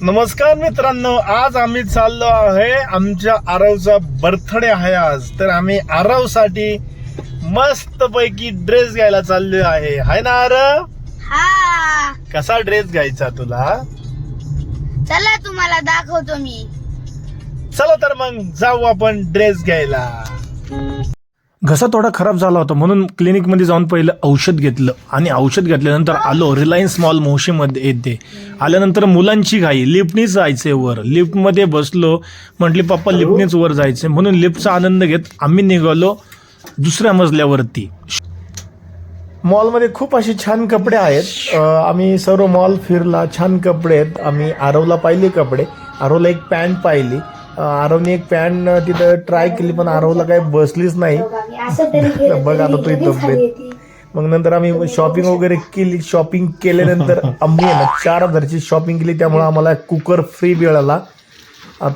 नमस्कार मित्रांनो आज आम्ही चाललो आहे आमच्या आरवचा बर्थडे आहे आज. तर आम्ही आरवसाठी मस्त पैकी ड्रेस घ्यायला चाललो आहे. हाय ना आरव? हा. कसा ड्रेस घ्यायचा तुला? चला तुम्हाला दाखवतो मी. चला तर मग जाऊ आपण ड्रेस घ्यायला. घसा थोडा खराब झाला होता म्हणून क्लिनिकमध्ये जाऊन पहिलं औषध घेतलं. आणि औषध घेतल्यानंतर आलो रिलायन्स मॉल मोशीमध्ये येते. आल्यानंतर मुलांची घाई लिफ्टनीच जायचे वर. लिफ्टमध्ये बसलो म्हटले पप्पा लिफ्टनेच वर जायचे. म्हणून लिफ्टचा आनंद घेत आम्ही निघालो दुसऱ्या मजल्यावरती. मॉलमध्ये खूप असे छान कपडे आहेत. आम्ही सर्व मॉल फिरला छान कपडे आहेत. आम्ही आरवला पाहिले कपडे. आरवला एक पॅन्ट पाहिली. आरवने एक पॅन्ट तिथं ट्राय केली पण आरवला काही बसलीच नाही. बघ आता तुझी तब्येत मग नंतर आम्ही शॉपिंग वगैरे केली. शॉपिंग केल्यानंतर आम्ही ना चार हजारची शॉपिंग केली. त्यामुळे आम्हाला कुकर फ्री मिळाला.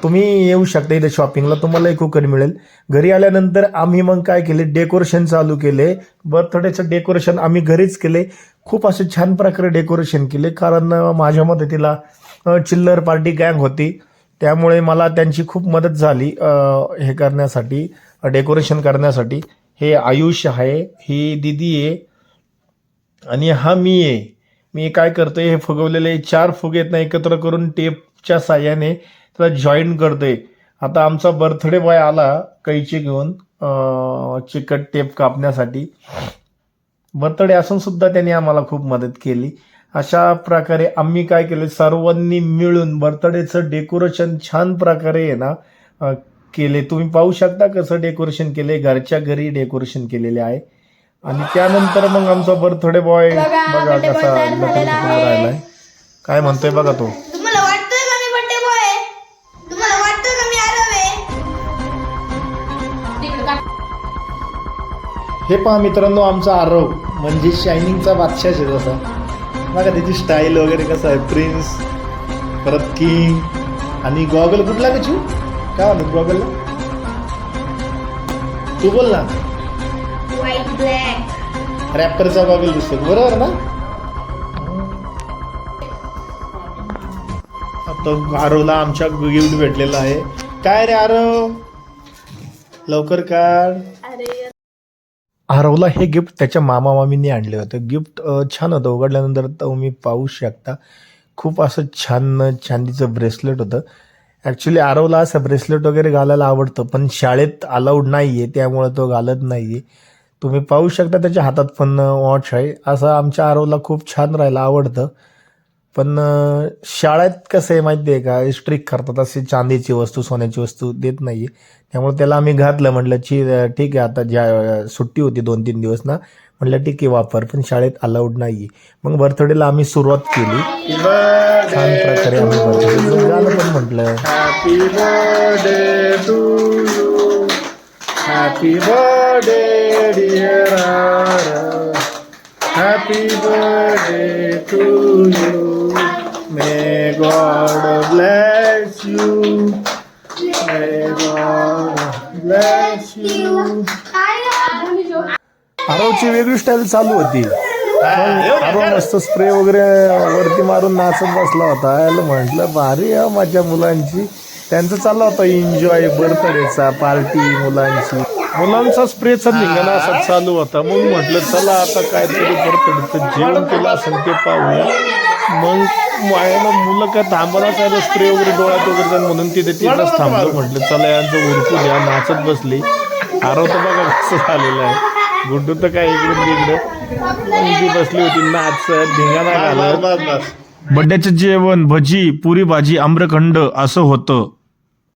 तुम्ही येऊ शकता इथे शॉपिंगला तुम्हालाही कुकर मिळेल. घरी आल्यानंतर आम्ही मग काय केले? डेकोरेशन चालू केले. बर्थडेचं डेकोरेशन आम्ही घरीच केले. खूप असे छान प्रकारे डेकोरेशन केले. कारण माझ्या मदतीला अ, चिल्लर पार्टी गँग होती. त्यामुळे मला त्यांची खूप मदत झाली हे करण्यासाठी डेकोरेशन करण्यासाठी. हे आयुष आहे ही दिदी आहे आणि हा मी आहे. मी काय करतोय हे फुगवलेले चार फुगे आहेत ना एकत्र करून टेपच्या साह्याने त्याला जॉईन करतोय. आता आमचा बर्थडे बॉय आला कैची घेऊन चिकट टेप कापण्यासाठी. बर्थडे असून सुद्धा त्यांनी आम्हाला खूप मदत केली. अशा प्रकारे आम्ही काय केले सर्वांनी मिळून बर्थडेचं डेकोरेशन छान प्रकारे आहे ना केले. तुम्ही पाहू शकता कसं डेकोरेशन केले घरच्या घरी डेकोरेशन केलेले आहे. आणि त्यानंतर मग आमचा बर्थडे बॉय बघा कसा राहिलाय काय म्हणतोय बघा तो? हे पहा मित्रांनो आमचा आरव म्हणजे शायनिंगचा बादशाह आहे जसा बघा त्याची स्टाईल वगैरे कसं आहे. प्रिन्स परत किंग आणि गॉगल कुठला का काय म्हणत गॉगलला तू बोल ना. रॅपरचा गॉगल दिसतो बरोबर ना? आता आरवला आमच्या गिफ्ट भेटलेला आहे. काय रे आरव लवकर काढ. हरवला हे गिफ्ट त्याच्या मामा मामींनी आणले होतं. गिफ्ट छान होतं. उघडल्यानंतर तुम्ही पाहू शकता. खूप असं छान चांदीचं ब्रेसलेट होतं. ॲक्च्युली आरवला असं ब्रेसलेट वगैरे घालायला आवडतं पण शाळेत अलाउड नाही आहे त्यामुळे तो घालत नाही आहे तुम्ही पाहू शकता त्याच्या हातात पण वॉच आहे. असं आमच्या आरवला खूप छान राहायला आवडतं. पण शाळेत कसं आहे माहिती आहे का? स्ट्रिक करतात. अशी चांदीची वस्तू सोन्याची वस्तू देत नाही आहे त्यामुळे त्याला आम्ही घातलं. म्हटलं ची ठीक आहे. आता ज्या सुट्टी होती दोन तीन दिवस ना. म्हटलं ठीक आहे वापर. पण शाळेत अलाउड नाही आहे मग बर्थडेला आम्ही सुरुवात केली. छान प्रकारे आम्ही बर्थडे गाणं पण म्हटलं. Happy birthday to you happy birthday dear happy birthday to you God bless you may God bless you आरवची वेगळी स्टाईल चालू होती. आरव मस्त स्प्रे वगैरे वरती मारून नाचत बसला होता. याला म्हटलं भारी आहे माझ्या मुलांची. त्यांचं चालला होता एन्जॉय बर्थडेचा पार्टी मुलांची. मुलांचा स्प्रेचा धिंगाणा असा चालू होता. मग म्हटलं चला आता काहीतरी बर्थडेचं जेवण केलं असेल ते पाहूया. मग मायाला मुलं काय थांबला चाललं स्प्रे वगैरे डोळ्यात वगैरे म्हणून तिथे तिथंच थांबलो म्हटलं चला यांचं उरकू द्या नाचत बसली. आरव तर बघा कसं झालेलं आहे. गुड्डू तर काय इकडून तिकडे. ती बसली होती नाचत धिंगाणा घालत. बड्ड्याचं जेवण भजी पुरी भाजी आम्रखंड असं होतं.